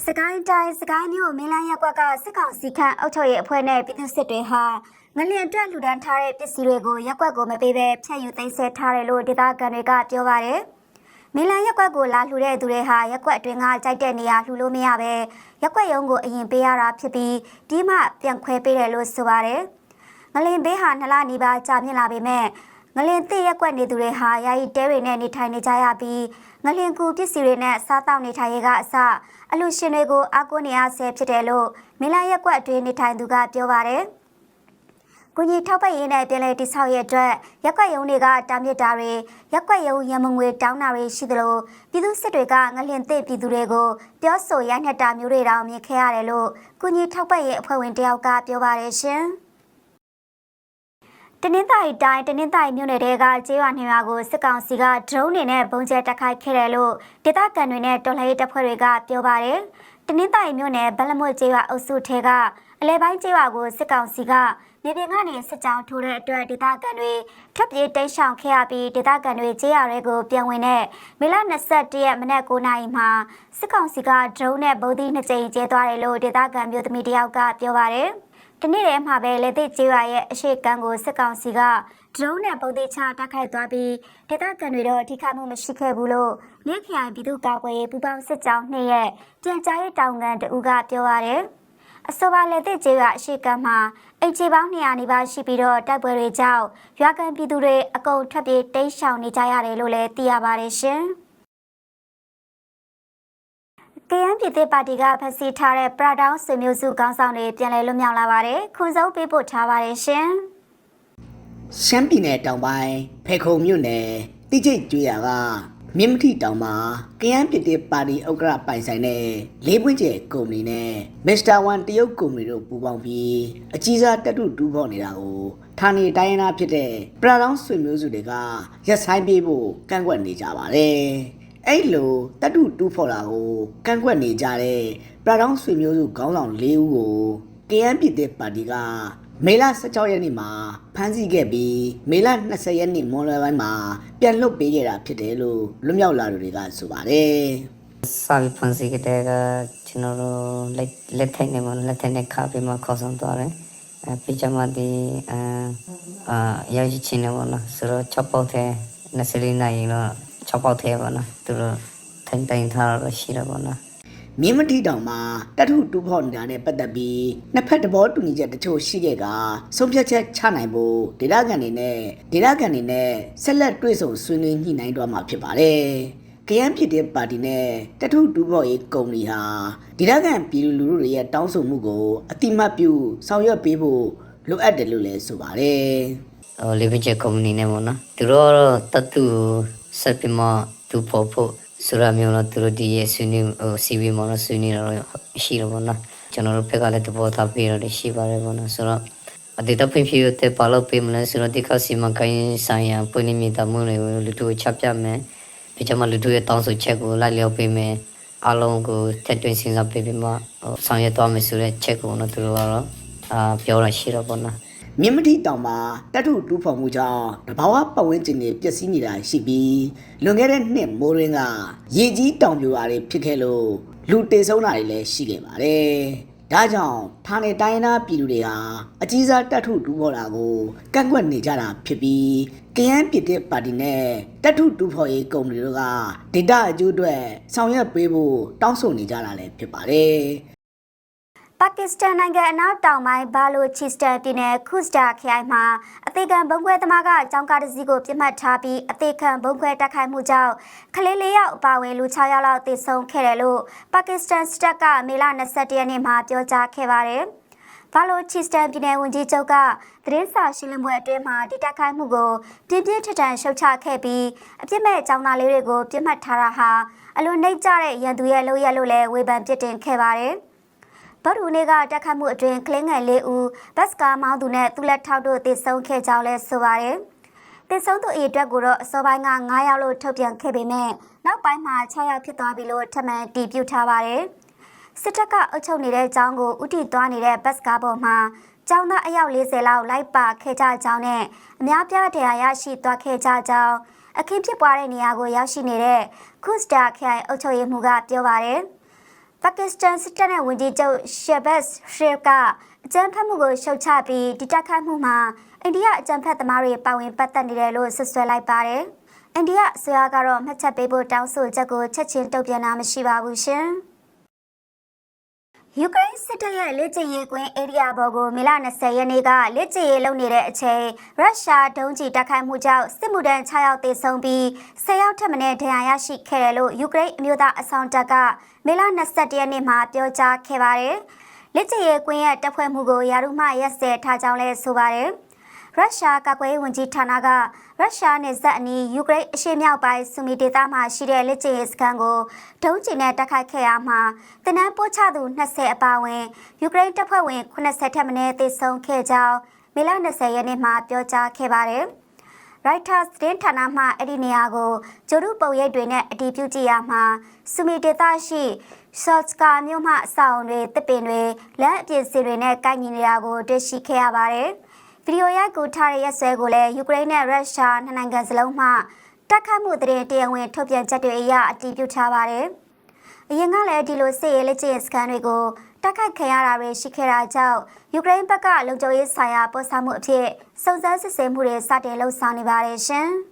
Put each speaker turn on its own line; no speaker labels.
စကိုင်းတိုင်းစကိုင်းမြို့မင်းလန်းရက်ကွက်ကစစ်ကောင်စီခန့်အုပ်ချုပ်ရေးအဖွဲ့နဲ့ပြည်သူစစ်တွေဟာငလျင်အတွက်လူဒန်းထားတဲ့ပစ္စည်းတွေကိုရက်ကွက်ကိုမပေးဘဲဖျက်ယူသိမ်းဆည်းထားတယ်လို့ဒေသခံတွေကပြောပါတယ်။မင်းလန်းရက်ကွက်ကိုလာလှူတဲ့သူတွေဟာရက်ကွက်အတွင်းကကြိုက်တဲ့နေရာလှူလို့မရပဲရက်ကွက်ရုံးကိုအရင်ပေးရတာဖြစ်ပြီးဒီမှပြန်ခွဲပေးတယ်လို့ဆိုပါတယ်။ငလျင်ဘေးဟာနှစ်လနီးပါးကြာမြင့်လာပေမဲ့ ငလင်သိရက်ကွက်နေသူတွေဟာယာယီတဲတွေနဲ့နေထိုင်နေကြရပြီးငလင်ကူပစ္စည်းတွေနဲ့စားတောက်နေထိုင်ရေးကအစအလူရှင်တွေကိုအားကိုးနေရဆဲဖြစ်တယ်လို့မင်းလာရက်ကွက်အတွင်းနေထိုင်သူကပြောပါတယ်။ကုကြီးထောက်ပံ့ရေးနဲ့ပြည်လဲတိဆောက်ရဲ့အတွက်ရက်ကွက်ရုံတွေကတားမြစ်တာတွေရက်ကွက်ရုံရမငွေတောင်းတာတွေရှိသလိုပြည်သူစစ်တွေကငလင်သိပြည်သူတွေကိုပြောဆိုရိုက်နှက်တာမျိုးတွေတောင်မြင်ခဲ့ရတယ်လို့ကုကြီးထောက်ပံ့ရေးအဖွဲ့ဝင်တယောက်ကပြောပါတယ်ရှင်။ တနင်္သာရီတိုင်းတနင်္သာရီမြို့နယ်တဲကကျေးရွာနှစ်ရွာကိုစစ်ကောင်စီကဒရုန်းတွေနဲ့ပုံကျဲတိုက်ခိုက်ခဲ့တယ်လို့ဒေသခံတွေနဲ့တော်လှန်ရေးတပ်ဖွဲ့တွေကပြောပါတယ်။တနင်္သာရီမြို့နယ်ဗလမွတ်ကျေးရွာအုပ်စုထဲကအလဲပိုင်းကျေးရွာကိုစစ်ကောင်စီကမြေပြင်ကနေစစ်ကြောင်းထိုးတဲ့အတွက်ဒေသခံတွေထပ်ပြေးတိတ်ဆောင်ခဲ့ရပြီးဒေသခံတွေကျေးရွာတွေကိုပြန်ဝင်တဲ့မေလ21ရက်မနက်9:00နာရီမှာစစ်ကောင်စီကဒရုန်းနဲ့ဗုံးသီးနှစ်ကြိမ်ကျဲသွားတယ်လို့ဒေသခံမျိုးသမီးတယောက်ကပြောပါတယ်။ ဒီနေ့တည်းမှာပဲလေသိကျေးရွာရဲ့အရှိကံကိုစစ်ကောင်စီကဒရုန်းနဲ့ပုံသေးချတိုက်ခိုက်သွားပြီးဒေသခံတွေတော့အထိခိုက်မှုမရှိခဲ့ဘူးလို့မြစ်ခရိုင်ပြည်သူ့ကာကွယ်ရေးပူးပေါင်းစစ်ကြောင်းနှစ်ရဲ့ပြန်ကြားရေးတောင်ခံတဦးကပြောပါရယ်အဆိုပါလေသိကျေးရွာအရှိကံမှာအိမ်ခြေပေါင်း200နီးပါးရှိပြီးတော့တိုက်ပွဲတွေကြောင့်ရွာကန်ပြည်သူတွေအကုန်ထွက်ပြေးတိမ်းရှောင်နေကြရတယ်လို့လည်းသိရပါတယ်ရှင်။ ကရန်ပြည်သစ်ပါတီကဖက်စီထားတဲ့ပရာဒေါင်းဆွေမျိုးစုခေါင်းဆောင်တွေပြန်လည်လွတ်မြောက်လာပါတယ်။ခွန်စုံပေးပို့ထားပါတယ်ရှင်။
ရှမ်းပြည်နယ်တောင်ပိုင်းဖေခုံမြို့နယ်တိကျိတ်ကျွော်ကမြင်းမထီတောင်မှာကယန်းပြည်တဲ့ပါတီဥက္ကရာပိုင်ဆိုင်တဲ့လေးပွင့်ကျဲကုမ္ပဏီနဲ့မစ္စတာဝန်တရုတ်ကုမ္ပဏီတို့ပူးပေါင်းပြီးအကြီးစားတက်တုတူးဖော်နေတာကိုဌာနေတိုင်းရင်းသားဖြစ်တဲ့ပရာလောင်းဆွေမျိုးစုတွေကရက်ဆိုင်ပေးဖို့ကန့်ကွက်နေကြပါတယ်။ အဲ့လိုတက်တုတူးဖော်တာကိုကန့်ကွက်နေကြတဲ့ပရာလောင်းဆွေမျိုးစုခေါင်းဆောင်၄ဦးကိုကယန်းပြည်တဲ့ပါတီကမေလ16ရက်နေ့မှာဖမ်းဆီးခဲ့ပြီးမေလ20ရက်နေ့မွန်လွယ်ပိုင်းမှာပြန်လွတ်ပေးခဲ့တာဖြစ်တယ်လို့လွတ်မြောက်လာသူတွေကဆိုပါတယ်
စာပြီးဖန်စီကတဲ့ကကျွန်တော်တို့လက်လက်ထိုင်နေမှာလက်ထိုင်နေခါပြီးမှခေါ်ဆောင်သွားတယ်အဲပြချမဒီအာအာရောက်ချင်းနေပါလားဆိုတော့6ပေါက်ထဲ24နိုင်ရင်တော့ 6ပေါက်ထဲပါနော်သူတို့ထိုင်တိုင်ထားတော့ရှိတယ်ပါနော်။
မြင်းမတိတောင်မှာတထုတူဖော်နေတာနဲ့ပတ်သက်ပြီးနှစ်ဖက်သဘောတူညီချက်တချို့ရှိခဲ့ကဆုံးဖြတ်ချက်ချနိုင်ဖို့ဒေသခံတွေနဲ့ဒေသခံတွေနဲ့ဆက်လက်တွေ့ဆုံဆွေးနွေးညှိနှိုင်းတော့မှာဖြစ်ပါတယ်။ကရန်ပြည်တဲ့ပါတီနဲ့တထုတူဖော်ရေးကုမ္ပဏီဟာဒေသခံပြည်သူလူထုတွေရဲ့တောင်းဆိုမှုကိုအတိမတ်ပြုဆောင်ရွက်ပေးဖို့လိုအပ်တယ်လို့လည်းဆိုပါတယ်
ဟိုလေဗီချ်ကုမ္ပဏီနဲ့ပေါ့နော်သူတို့ကတော့တတ်သူ ဆက်ပြီးမှသူပေါ်ဖို့ဆိုရမျိုးတော့သူတို့ဒီရဲ့ဆွေးနွေးဟို CV မှာတော့ဆွေးနွေးတော့ရှိတော့ပေါ့နော်ကျွန်တော်တို့ဘက်ကလည်းတဘောသားပေးတော့ရှိပါတယ်ပေါ့နော်ဆိုတော့အတေတဖိဖိတဲ့ပါလို့ပေးမလဲဆိုတော့ဒီကစီမကိုင်းဆိုင်ရပွင့်နေမိတမှုတွေကိုလူတို့ချပြမယ်ပြီးကြမှာလူတို့ရဲ့တောင်းဆိုချက်ကိုလိုက်လျောပေးမယ်အားလုံးကိုထက်တွင်စဉ်းစားပေးပြီးမှဟိုဆောင်ရွက်သွားမယ်ဆိုတဲ့ချက်ကိုတော့သူတို့ကတော့အာပြောရရှိတော့ပေါ့နော်
မြင်းမတိတောင်မှာတက်ထုတူးဖော်မှုကြောင့်တဘာဝပတ်ဝန်းကျင်တွေပျက်စီးနေတာရှိပြီးလွန်ခဲ့တဲ့နှစ်မိုးရင်းကရေကြီးတောင်ပြိုတာတွေဖြစ်ခဲ့လို့လူတေဆုံးတာတွေလည်းရှိခဲ့ပါတယ်။ဒါကြောင့်ဌာနေတိုင်းရင်းသားပြည်သူတွေဟာအကြီးစားတက်ထုတူးဖော်တာကိုကန့်ကွက်နေကြတာဖြစ်ပြီးကယန်းပြည်တဲ့ပါတီနဲ့တက်ထုတူးဖော်ရေးကုမ္ပဏီတို့ကဒေတာအကျိုးအတွက်ဆောင်ရွက်ပေးဖို့တောင်းဆိုနေကြတာလည်းဖြစ်ပါတယ်။
ပါကစ္စတန်နိုင်ငံအနောက်တောင်ပိုင်းဘာလိုချီစတန်ပြည်နယ်ခုစတာခရိုင်မှာအသေးခံဘုံခွဲသမားကအကြောင်းကားတစ်စီးကိုပြစ်မှတ်ထားပြီးအသေးခံဘုံခွဲတိုက်ခိုက်မှုကြောင့်ကလေးလေးယောက်အပါအဝင်လူ6ယောက်လောက်သေဆုံးခဲ့တယ်လို့ပါကစ္စတန်စစ်တပ်ကမေလ21ရက်နေ့မှာပြောကြားခဲ့ပါတယ်။ဘာလိုချီစတန်ပြည်နယ်ဝန်ကြီးချုပ်ကသတင်းစာရှင်းလင်းပွဲအတွင်းမှာဒီတိုက်ခိုက်မှုကိုပြင်းပြင်းထန်ထန်ရှုတ်ချခဲ့ပြီးအပြစ်မဲ့အကြောင်းသားလေးတွေကိုပြစ်မှတ်ထားတာဟာအလွန်နှိမ့်ကျတဲ့ရန်သူရဲ့လုပ်ရက်လို့လည်းဝေဖန်ပြစ်တင်ခဲ့ပါတယ်။ ဗတ်ရူနေကတက်ခတ်မှုအတွင်းကလင်းငယ်လေးဦးဘတ်စကားမောင်းသူနဲ့သူလက်ထောက်တို့တည်ဆုံးခဲ့ကြောင်းလဲဆိုပါတယ်။တည်ဆုံးသူအရေအတွက်ကိုတော့အစောပိုင်းက9ယောက်လို့ထုတ်ပြန်ခဲ့ပေမဲ့နောက်ပိုင်းမှာ6ယောက်ဖြစ်သွားပြီလို့ထပ်မံတည်ပြုထားပါတယ်။စစ်တပ်ကအုပ်ချုပ်နေတဲ့အကြောင်းကိုဥတီသွားနေတဲ့ဘတ်စကားပေါ်မှာကျောင်းသားအယောက်40လောက်လိုက်ပါခဲ့ကြကြောင်းနဲ့အများပြားတရားရရှိသွားခဲ့ကြကြောင်းအခင်းဖြစ်ပွားတဲ့နေရာကိုရောက်ရှိနေတဲ့ခုစတာခိုင်အုပ်ချုပ်ရေးမှူးကပြောပါတယ်။ ပါကစ္စတန်စစ်တပ်နဲ့ဝန်ကြီးချုပ်ရှယ်ဘတ်ရှေဖ်ကအကြမ်းဖက်မှုကိုရှုတ်ချပြီးဒီတက်ခတ်မှုမှာအိန္ဒိယအကြမ်းဖက်သမားတွေပါဝင်ပတ်သက်နေတယ်လို့ဆွဆွဲလိုက်ပါတယ်။အိန္ဒိယအစိုးရကတော့မှတ်ချက်ပေးဖို့တောင်းဆိုချက်ကိုချက်ချင်းတုံ့ပြန်တာမရှိပါဘူးရှင်။ ယူကရိန်းစစ်တပ်ရဲ့လက်ကျင်ရေးကွင်းဧရိယာဘော်ကိုမေလ20ရက်နေ့ကလက်ကျင်ရေးလုပ်နေတဲ့အချိန်ရုရှားဒုံးကျည်တိုက်ခိုက်မှုကြောင့်စစ်မှုထမ်း6ယောက်သေဆုံးပြီး10ယောက်ထပ်မံဒဏ်ရာရရှိခဲ့တယ်လို့ယူကရိန်းအမျိုးသားအဆောင်တပ်ကမေလ21ရက်နေ့မှာပြောကြားခဲ့ပါတယ်။လက်ကျင်ရေးကွင်းရဲ့တပ်ဖွဲ့မှုကိုယာရုမှရက်စဲထားကြောင်းလည်းဆိုပါတယ်။ ရုရှားကာကွယ်ရေးဝန်ကြီးဌာနကရုရှားနယ်စပ်အနီးယူကရိန်းအရှေ့မြောက်ပိုင်းဆူမီဒေသမှာရှိတဲ့လက်ကျင်ရေးစခန်းကိုဒုံးကျည်နဲ့တိုက်ခိုက်ခဲ့ရမှာတနန်းပို့ချသူ20အပါအဝင်ယူကရိန်းတပ်ဖွဲ့ဝင်80ထက်မနည်းသေဆုံးခဲ့ကြောင်းမေလ20ရက်နေ့မှာပြောကြားခဲ့ပါတယ်။ Reuters သတင်းဌာနမှအဲ့ဒီနေရာကိုဂျိုဒုပုံရိပ်တွေနဲ့အတည်ပြုကြည့်ရမှာဆူမီဒေသရှိဆော့စကာမြို့မှအဆောင်တွေတစ်ပင်တွေလက်အပြည့်စင်တွေနဲ့ကိုက်ညီနေတာကိုတွေ့ရှိခဲ့ရပါတယ်။ ဗီဒီယိုရိုက်ကူထားတဲ့ရက်စွဲကိုလည်းယူကရိန်းနဲ့ရုရှားနှစ်နိုင်ငံစလုံးမှတိုက်ခိုက်မှုသတင်းတရားဝင်ထုတ်ပြန်ချက်တွေအရအတည်ပြုထားပါတယ်။အရင်ကလည်းဒီလိုစစ်ရေးလက်ကျင့်စခန်းတွေကိုတိုက်ခိုက်ခံရတာတွေရှိခဲ့တာကြောင့်ယူကရိန်းဘက်ကလုံခြုံရေးဆိုင်ရာပေါ်ဆမှုအဖြစ်စုံစမ်းစစ်ဆေးမှုတွေစတင်လှုပ်ဆောင်နေပါတယ်ရှင်။